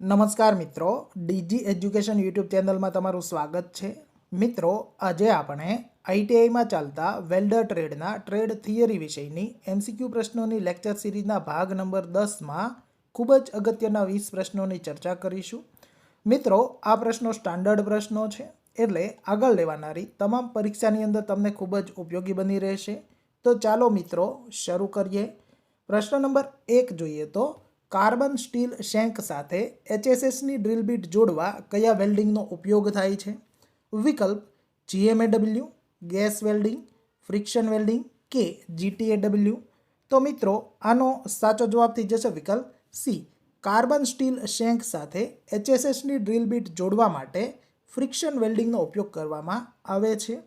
નમસ્કાર મિત્રો, DG education YouTube ચેનલમાં તમારું સ્વાગત છે. મિત્રો, આજે આપણે આઈટીઆઈમાં ચાલતા વેલ્ડર ટ્રેડના ટ્રેડ થિયરી વિષયની એમસીક્યુ પ્રશ્નોની લેક્ચર સિરીઝના ભાગ નંબર દસમાં ખૂબ જ અગત્યના વીસ પ્રશ્નોની ચર્ચા કરીશું. મિત્રો, આ પ્રશ્નો સ્ટાન્ડર્ડ પ્રશ્નો છે, એટલે આગળ લેવાનારી તમામ પરીક્ષાની અંદર તમને ખૂબ જ ઉપયોગી બની રહેશે. તો ચાલો મિત્રો, શરૂ કરીએ. પ્રશ્ન નંબર એક જોઈએ તો કાર્બન સ્ટીલ શેંક સાથે એચએસએસની ડ્રીલ બીટ જોડવા કયા વેલ્ડિંગનો ઉપયોગ થાય છે? વિકલ્પ GMAW, gas welding, friction welding કે જીટીએડબલ્યુ? તો મિત્રો, આનો સાચો જવાબ થઈ જશે વિકલ્પ સી, કાર્બન સ્ટીલ શેંક સાથે એચએસએસની ડ્રીલ બીટ જોડવા માટે ફ્રિક્શન વેલ્ડિંગનો ઉપયોગ કરવામાં આવે છે.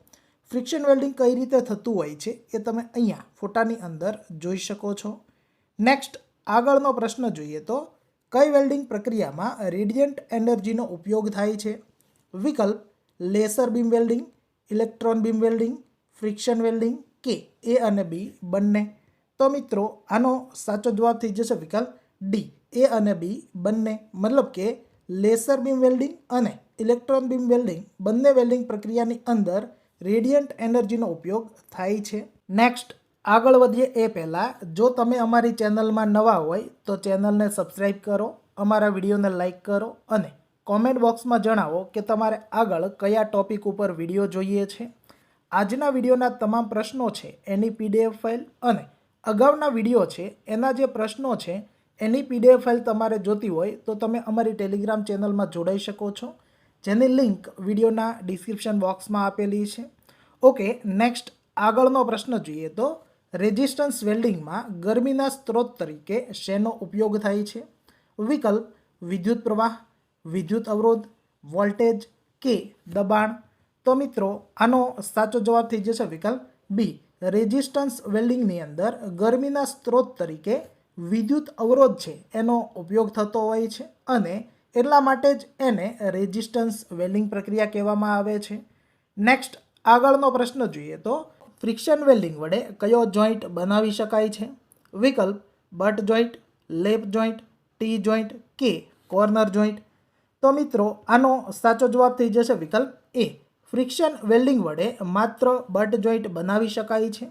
ફ્રિક્શન વેલ્ડિંગ કઈ રીતે થતું હોય છે એ તમે અહીંયા ફોટાની અંદર જોઈ શકો છો. નેક્સ્ટ આગળનો પ્રશ્ન જોઈએ તો, કઈ વેલ્ડિંગ પ્રક્રિયામાં રેડિયન્ટ એનર્જીનો ઉપયોગ થાય છે? વિકલ્પ, laser beam welding, electron beam welding, friction welding કે એ અને બી બંને? તો મિત્રો, આનો સાચો જવાબ થઈ જશે વિકલ્પ ડી. એ અને બી બંને. મતલબ કે લેસર બીમ વેલ્ડિંગ અને ઇલેક્ટ્રોન બીમ વેલ્ડિંગ બંને વેલ્ડિંગ પ્રક્રિયાની અંદર રેડિયન્ટ એનર્જીનો ઉપયોગ થાય છે. નેક્સ્ટ આગળ વધીએ એ પહેલાં. જો તમે અમારી ચેનલમાં નવા હોય તો ચેનલને સબસ્ક્રાઈબ કરો, અમારા વિડીયોને લાઇક કરો અને કોમેન્ટ બોક્સમાં જણાવો કે તમારે આગળ કયા ટોપિક ઉપર વીડિયો જોઈએ છે. આજના વિડીયોના તમામ પ્રશ્નો છે એની પીડીએફ ફાઇલ અને અગાઉના વીડિયો છે એના જે પ્રશ્નો છે એની પીડીએફ ફાઇલ તમારે જોતી હોય તો તમે અમારી ટેલિગ્રામ ચેનલમાં જોડાઈ શકો છો, જેની લિંક વિડીયોના ડિસ્ક્રિપ્શન બોક્સમાં આપેલી છે. ઓકે, નેક્સ્ટ આગળનો પ્રશ્ન જોઈએ તો રેઝિસ્ટન્સ વેલ્ડિંગમાં ગરમીના સ્ત્રોત તરીકે શેનો ઉપયોગ થાય છે? વિકલ્પ, વિદ્યુત પ્રવાહ, વિદ્યુત અવરોધ, વોલ્ટેજ, કે દબાણ? તો મિત્રો, આનો સાચો જવાબ થઈ જશે વિકલ્પ બી રેઝિસ્ટન્સ વેલ્ડિંગની અંદર ગરમીના સ્ત્રોત તરીકે વિદ્યુત અવરોધ છે, એનો ઉપયોગ થતો હોય છે અને એટલા માટે જ એને રેઝિસ્ટન્સ વેલ્ડિંગ પ્રક્રિયા કહેવામાં આવે છે. નેક્સ્ટ આગળનો પ્રશ્ન જોઈએ તો ફ્રિક્શન વેલ્ડિંગ વડે કયો જોઈન્ટ બનાવી શકાય છે? વિકલ્પ, butt joint, lap joint, T joint, કે કોર્નર જોઈન્ટ. તો મિત્રો, આનો સાચો જવાબ થઈ જશે વિકલ્પ એ. ફ્રિક્શન વેલ્ડિંગ વડે માત્ર બટ જોઈન્ટ બનાવી શકાય છે.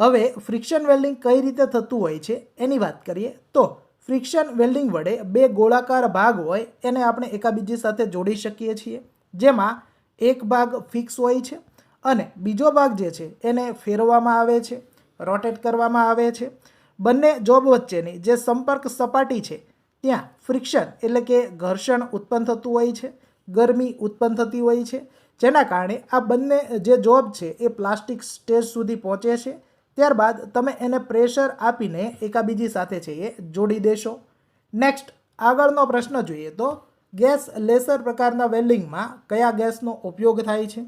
હવે, ફ્રિક્શન વેલ્ડિંગ કઈ રીતે થતું હોય છે એની વાત કરીએ તો ફ્રિક્શન વેલ્ડિંગ વડે બે ગોળાકાર ભાગ હોય એને આપણે એકાબીજી સાથે જોડી શકીએ છીએ, જેમાં એક ભાગ ફિક્સ હોય છે અને બીજો ભાગ જે છે, એને ફેરવવામાં આવે છે રોટેટ કરવામાં આવે છે. બંને જોબ વચ્ચેની જે સંપર્ક સપાટી છે, ત્યાં ફ્રિક્શન એટલે કે ઘર્ષણ ઉત્પન્ન થતું હોય છે, ગરમી ઉત્પન્ન થતી હોય છે. જેના કારણે આ બંને જે જોબ છે, એ પ્લાસ્ટિક સ્ટેજ સુધી પહોંચે છે. ત્યારબાદ તમે એને પ્રેશર આપીને એકાબીજી સાથે છે, એ જોડી દેશો. નેક્સ્ટ આગળનો પ્રશ્ન જોઈએ તો ગેસ લેસર પ્રકારના વેલ્ડિંગમાં કયા ગેસનો ઉપયોગ થાય છે?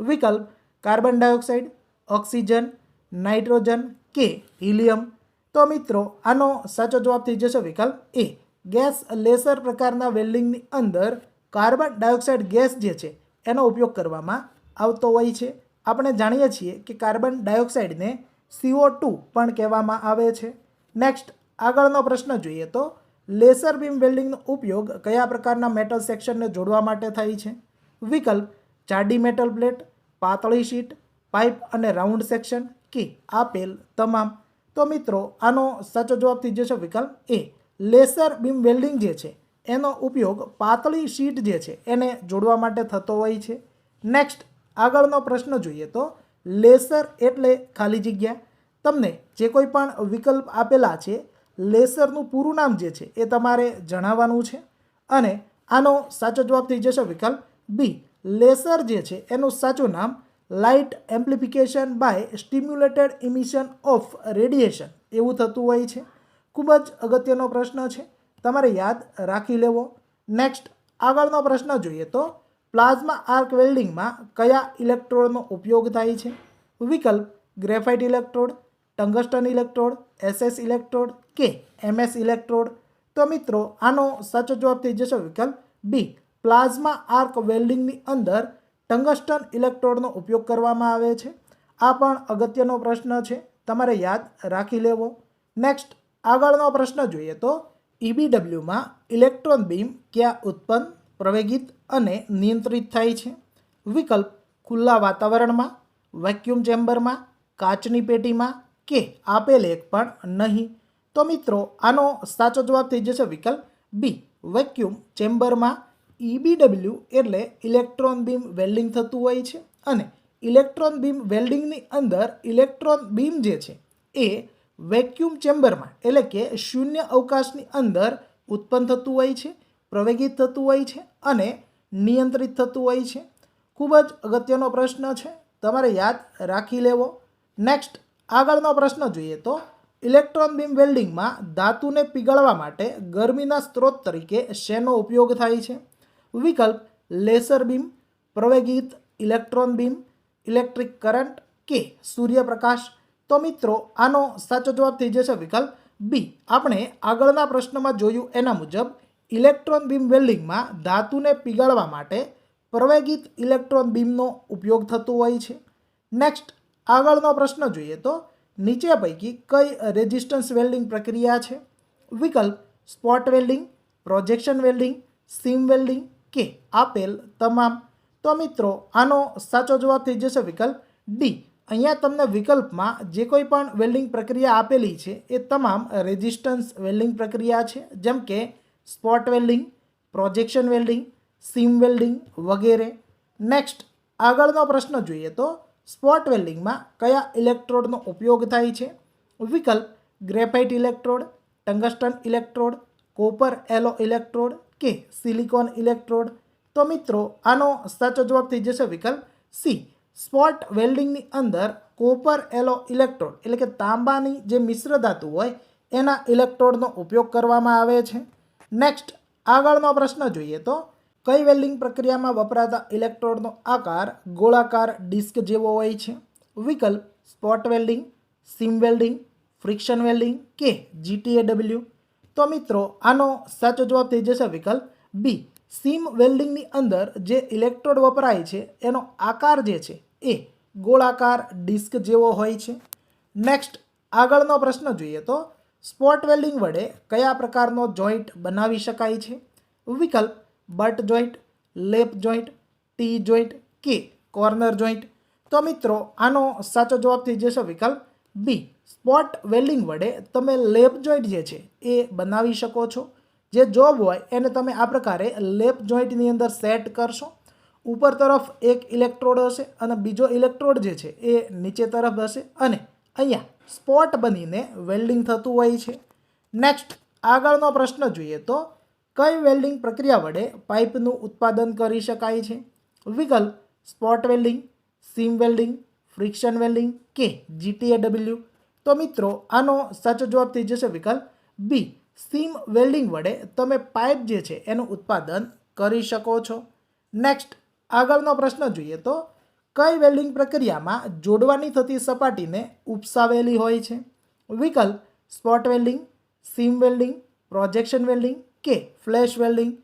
વિકલ્પ કાર્બન ડાયોક્સાઇડ, ઓક્સિજન, નાઇટ્રોજન, કે હિલિયમ. તો મિત્રો, આનો સાચો જવાબ થઈ જશે વિકલ્પ એ. ગેસ લેસર પ્રકારના વેલ્ડિંગની અંદર કાર્બન ડાયોક્સાઇડ ગેસ જે છે, એનો ઉપયોગ કરવામાં આવતો હોય છે. આપણે જાણીએ છીએ કે કાર્બન ડાયોક્સાઇડને સીઓ ટુ પણ કહેવામાં આવે છે. નેક્સ્ટ, આગળનો પ્રશ્ન જોઈએ તો, લેસર બીમ વેલ્ડિંગનો ઉપયોગ કયા પ્રકારના મેટલ સેક્શનને જોડવા માટે થાય છે? વિકલ્પ, જાડી મેટલ પ્લેટ પાતળી શીટ, પાઇપ અને રાઉન્ડ સેક્શન કે આપેલ તમામ. તો મિત્રો, આનો સાચો જવાબ થઈ જશે વિકલ્પ એ. લેસર બીમ વેલ્ડિંગ જે છે, એનો ઉપયોગ પાતળી શીટ જે છે, એને જોડવા માટે થતો હોય છે. નેક્સ્ટ, આગળનો પ્રશ્ન જોઈએ તો, લેસર એટલે ખાલી જગ્યા? તમને જે કોઈ પણ વિકલ્પ આપેલા છે, લેસરનું પૂરું નામ જે છે, એ તમારે જણાવવાનું છે. અને આનો સાચો જવાબ થઈ જશે વિકલ્પ બી. લેસર જે છે, એનું સાચું નામ light amplification by stimulated emission of radiation. એવું થતું હોય છે. ખૂબ જ અગત્યનો પ્રશ્ન છે. તમારે યાદ રાખી લેવો. નેક્સ્ટ, આગળનો પ્રશ્ન જોઈએ તો પ્લાઝમા આર્ક વેલ્ડિંગમાં કયા ઇલેક્ટ્રોડનો ઉપયોગ થાય છે? વિકલ્પ, graphite electrode, tungsten electrode, SS electrode કે એમએસ ઇલેક્ટ્રોડ? તો મિત્રો, આનો સાચો જવાબ થઈ જશે વિકલ્પ બી. પ્લાઝમા આર્ક વેલ્ડિંગની અંદર ટંગસ્ટન ઇલેક્ટ્રોડનો ઉપયોગ કરવામાં આવે છે. આ પણ અગત્યનો પ્રશ્ન છે. તમારે યાદ રાખી લેવો. નેક્સ્ટ આગળનો પ્રશ્ન જોઈએ તો ઈબીડબ્લ્યુમાં ઇલેક્ટ્રોન બીમ ક્યાં ઉત્પન્ન, પ્રવેગિત અને નિયંત્રિત થાય છે? વિકલ્પ, ખુલ્લા વાતાવરણમાં વેક્યુમ ચેમ્બરમાં કાચની પેટીમાં કે આપેલ એક પણ નહીં? તો મિત્રો, આનો સાચો જવાબ થઈ જશે વિકલ્પ બી વેક્યુમ ચેમ્બરમાં ઈબીડબ્લ્યુ એટલે ઇલેક્ટ્રોન બીમ વેલ્ડિંગ થતું હોય છે અને ઇલેક્ટ્રોન બીમ વેલ્ડિંગની અંદર ઇલેક્ટ્રોન બીમ જે છે એ વેક્યુમ ચેમ્બરમાં એટલે કે શૂન્ય અવકાશની અંદર ઉત્પન્ન થતું હોય છે, પ્રવેગિત થતું હોય છે અને નિયંત્રિત થતું હોય છે. ખૂબ જ અગત્યનો પ્રશ્ન છે. તમારે યાદ રાખી લેવો. નેક્સ્ટ આગળનો પ્રશ્ન જોઈએ તો ઇલેક્ટ્રોન બીમ વેલ્ડિંગમાં ધાતુને પીગળવા માટે ગરમીના સ્ત્રોત તરીકે શેનો ઉપયોગ થાય છે? વિકલ્પ લેસર બીમ, પ્રવેગિત ઇલેક્ટ્રોન બીમ, ઇલેક્ટ્રિક કરંટ કે સૂર્યપ્રકાશ. તો મિત્રો, આનો સાચો જવાબ થઈ જશે વિકલ્પ બી આપણે આગળના પ્રશ્નમાં જોયું એના મુજબ ઇલેક્ટ્રોન બીમ વેલ્ડિંગમાં ધાતુને પીગાળવા માટે પ્રવેગિત ઇલેક્ટ્રોન બીમનો ઉપયોગ થતો હોય છે. નેક્સ્ટ આગળનો પ્રશ્ન જોઈએ તો નીચે પૈકી કઈ રેઝિસ્ટન્સ વેલ્ડિંગ પ્રક્રિયા છે? વિકલ્પ spot welding projection welding seam welding કે આપેલ તમામ. તો મિત્રો, આનો સાચો જવાબ થઈ જશે વિકલ્પ ડી અહીંયા તમને વિકલ્પમાં જે કોઈ પણ વેલ્ડિંગ પ્રક્રિયા આપેલી છે, એ તમામ રેઝિસ્ટન્સ વેલ્ડિંગ પ્રક્રિયા છે. જેમ કે spot welding projection welding seam welding વગેરે. નેક્સ્ટ આગળનો પ્રશ્ન જોઈએ તો સ્પોટ વેલ્ડિંગમાં કયા ઇલેક્ટ્રોડનો ઉપયોગ થાય છે? વિકલ્પ graphite electrode tungsten electrode copper alloy electrode કે સિલિકોન ઇલેક્ટ્રોડ? તો મિત્રો, આનો સાચો જવાબ થઈ જશે વિકલ્પ સી. સ્પોટ વેલ્ડિંગની અંદર કોપર એલો ઇલેક્ટ્રોડ, એટલે કે તાંબાની જે મિશ્ર ધાતુ હોય, એના ઇલેક્ટ્રોડનો ઉપયોગ કરવામાં આવે છે. નેક્સ્ટ આગળનો પ્રશ્ન જોઈએ તો, કઈ વેલ્ડિંગ પ્રક્રિયામાં વપરાતા ઇલેક્ટ્રોડનો આકાર ગોળાકાર ડિસ્ક જેવો હોય છે? વિકલ્પ, spot welding, seam welding, friction welding કે જીટીએડબલ્યુ તો મિત્રો, આનો સાચો જવાબ થઈ જશે વિકલ્પ બી સીમ વેલ્ડિંગની અંદર જે ઇલેક્ટ્રોડ વપરાય છે, એનો આકાર જે છે એ ગોળાકાર ડિસ્ક જેવો હોય છે. નેક્સ્ટ આગળનો પ્રશ્ન જોઈએ તો, સ્પોટ વેલ્ડિંગ વડે કયા પ્રકારનો જોઈન્ટ બનાવી શકાય છે? વિકલ્પ, butt joint, lap joint, T joint કે કોર્નર જોઈન્ટ. તો મિત્રો, આનો સાચો જવાબ થઈ જશે વિકલ્પ બી સ્પોટ વેલ્ડિંગ વડે તમે લેપ જોઈન્ટ જે છે એ બનાવી શકો છો. જે જોબ હોય એને તમે આ પ્રકારે લેપ જોઈન્ટની અંદર સેટ કરશો. ઉપર તરફ એક ઇલેક્ટ્રોડ હશે અને બીજો ઇલેક્ટ્રોડ જે છે એ નીચે તરફ હશે અને અહીંયા સ્પોટ બનીને વેલ્ડિંગ થતું હોય છે. નેક્સ્ટ, આગળનો પ્રશ્ન જોઈએ તો કઈ વેલ્ડિંગ પ્રક્રિયા વડે પાઇપનું ઉત્પાદન કરી શકાય છે? વિકલ્પ, spot welding, seam welding, friction welding કે જીટીએડબલ્યુ તો મિત્રો, આનો સાચો જવાબ થઈ જશે વિકલ્પ બી સીમ વેલ્ડિંગ વડે તમે પાઇપ જે છે એનું ઉત્પાદન કરી શકો છો. નેક્સ્ટ આગળનો પ્રશ્ન જોઈએ તો, કઈ વેલ્ડિંગ પ્રક્રિયામાં જોડવાની થતી સપાટીને ઉપસાવેલી હોય છે? વિકલ્પ spot welding seam welding projection welding કે ફ્લેશ વેલ્ડિંગ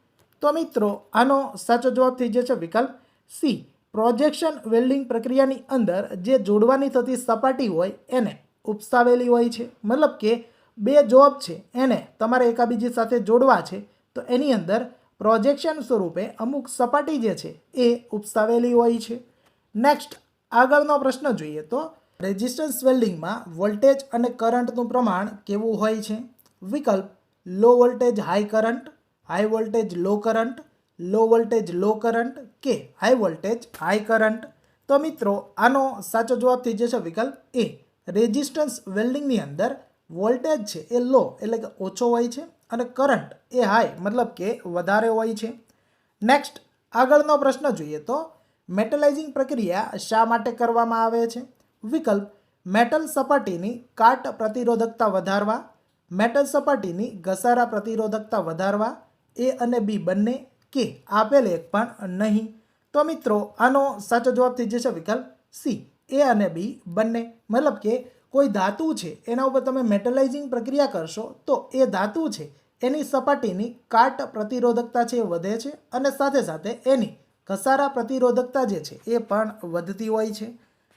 તો મિત્રો, આનો સાચો જવાબ થઈ જશે વિકલ્પ સી પ્રોજેક્શન વેલ્ડિંગ પ્રક્રિયાની અંદર જે જોડવાની થતી સપાટી હોય એને ઉપસાવેલી હોય છે. મતલબ કે બે જોબ છે. એને તમારે એકાબીજી સાથે જોડવા છે. તો એની અંદર પ્રોજેક્શન સ્વરૂપે અમુક સપાટી જે છે એ ઉપસાવેલી હોય છે. નેક્સ્ટ આગળનો પ્રશ્ન જોઈએ તો રેઝિસ્ટન્સ વેલ્ડિંગમાં વોલ્ટેજ અને કરંટનું પ્રમાણ કેવું હોય છે? વિકલ્પ low voltage high current high voltage low current low voltage low current કે હાઈ વોલ્ટેજ હાઈ કરંટ તો મિત્રો, આનો સાચો જવાબ થઈ જશે વિકલ્પ એ રેઝિસ્ટન્સ વેલ્ડિંગની અંદર વોલ્ટેજ છે એ લો, એટલે કે ઓછો હોય છે અને કરંટ એ હાઈ, મતલબ કે વધારે હોય છે. નેક્સ્ટ આગળનો પ્રશ્ન જોઈએ તો મેટલાઇઝિંગ પ્રક્રિયા શા માટે કરવામાં આવે છે? વિકલ્પ મેટલ સપાટીની કાટ પ્રતિરોધકતા વધારવા મેટલ સપાટીની ઘસારા પ્રતિરોધકતા વધારવા, એ અને બી બંને કે આપેલ એક પણ નહીં. તો મિત્રો, આનો સાચો જવાબ થઈ જશે વિકલ્પ સી. એ અને બી બંને. મતલબ કે કોઈ ધાતુ છે, એના ઉપર તમે મેટલાઇઝિંગ પ્રક્રિયા કરશો, તો એ ધાતુ છે, એની સપાટીની કાટ પ્રતિરોધકતા છે એ વધે છે અને સાથે સાથે એની ઘસારા પ્રતિરોધકતા જે છે એ પણ વધતી હોય છે.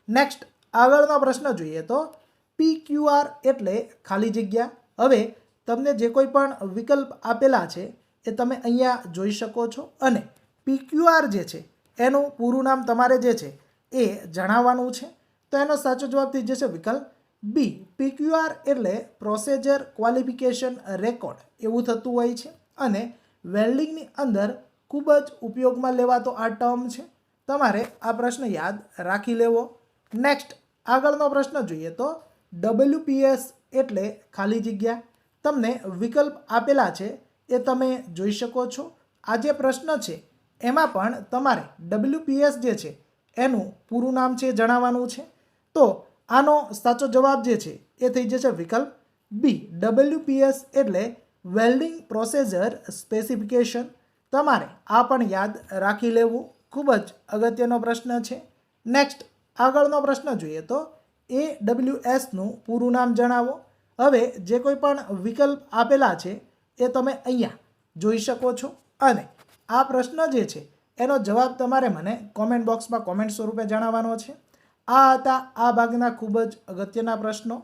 નેક્સ્ટ આગળનો પ્રશ્ન જોઈએ તો પી ક્યુઆર એટલે ખાલી જગ્યા. હવે તમને જે કોઈ પણ વિકલ્પ આપેલા છે એ તમે અહીંયા જોઈ શકો છો અને પીક્યુઆર જે છે, એનું પૂરું નામ તમારે જે છે એ જણાવવાનું છે. તો એનો સાચો જવાબ થઈ જશે વિકલ્પ બી પીક્યુઆર એટલે પ્રોસેજર ક્વોલિફિકેશન રેકોર્ડ એવું થતું હોય છે. અને વેલ્ડિંગની અંદર ખૂબ જ ઉપયોગમાં લેવાતો આ ટર્મ છે. તમારે આ પ્રશ્ન યાદ રાખી લેવો. નેક્સ્ટ આગળનો પ્રશ્ન જોઈએ તો ડબલ્યુપીએસ એટલે ખાલી જગ્યા. તમને વિકલ્પ આપેલા છે એ તમે જોઈ શકો છો. આ જે પ્રશ્ન છે, એમાં પણ તમારે ડબલ્યુપીએસ જે છે એનું પૂરું નામ છે જણાવવાનું છે. તો આનો સાચો જવાબ જે છે, એ થઈ જશે વિકલ્પ બી, ડબલ્યુપીએસ એટલે વેલ્ડિંગ પ્રોસેસર સ્પેસિફિકેશન. તમારે આ પણ યાદ રાખી લેવું, ખૂબ જ અગત્યનો પ્રશ્ન છે. નેક્સ્ટ, આગળનો પ્રશ્ન જોઈએ તો એ ડબલ્યુ એસનું પૂરું નામ જણાવો. હવે જે કોઈ પણ વિકલ્પ આપેલા છે, એ તમે અહીંયા જોઈ શકો છો. અને આ પ્રશ્ન જે છે એનો જવાબ તમારે મને કોમેન્ટ બોક્સમાં કોમેન્ટ સ્વરૂપે જણાવવાનો છે. આ હતા આ ભાગના ખૂબ જ અગત્યના પ્રશ્નો.